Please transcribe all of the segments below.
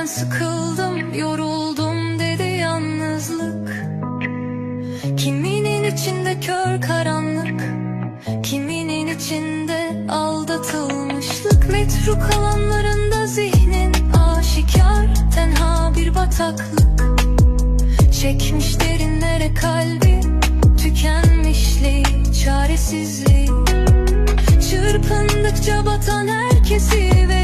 Ben sıkıldım, yoruldum dedi yalnızlık. Kiminin içinde kör karanlık Kiminin içinde aldatılmışlık. Metruk alanlarında zihnin aşikar Tenha bir bataklık. Çekmiş derinlere kalbi Tükenmişliği, çaresizliği. Çırpındıkça batan herkesi Ve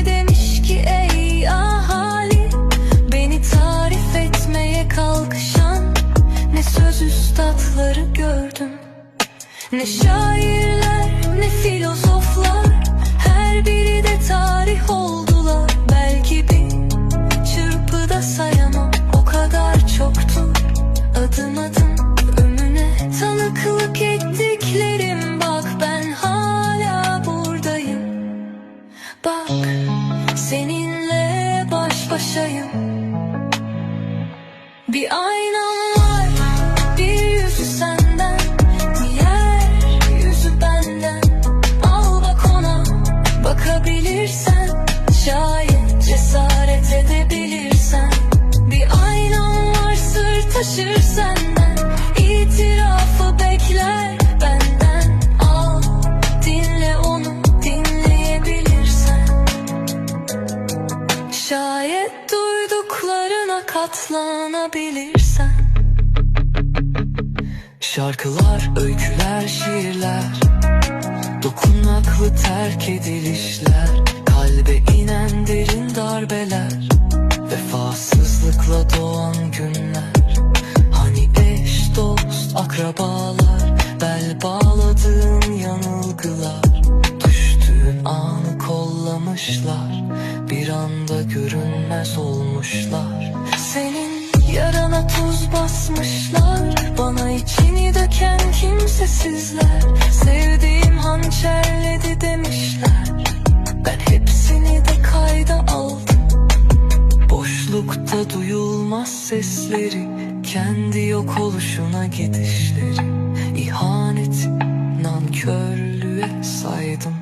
Ne şairler ne filozoflar Her biri de tarih oldular. Belki bir çırpıda sayamam O kadar çoktu. Adım adım önüne Tanıklık ettiklerim. Bak ben hala buradayım. Bak seninle baş başayım. Bir aynam sır taşır senden İtirafı bekler benden. Al dinle onu dinleyebilirsen. Şayet duyduklarına katlanabilirsen. Şarkılar, öyküler, şiirler Dokunaklı terk edilişler Kalbe inen derin darbeler Vefasızlıkla doğan günler akrabalar Bel bağladığın yanılgılar. Düştüğün anı kollamışlar. Bir anda görünmez olmuşlar. Senin yarana tuz basmışlar. Bana içini döken kimsesizler. Sevdiğim hançerledi demişler. Ben hepsini de kayda aldım. Boşlukta duyulmaz sesleri kendi yok oluşuna gidişleri İhanet nankörlüğe saydım.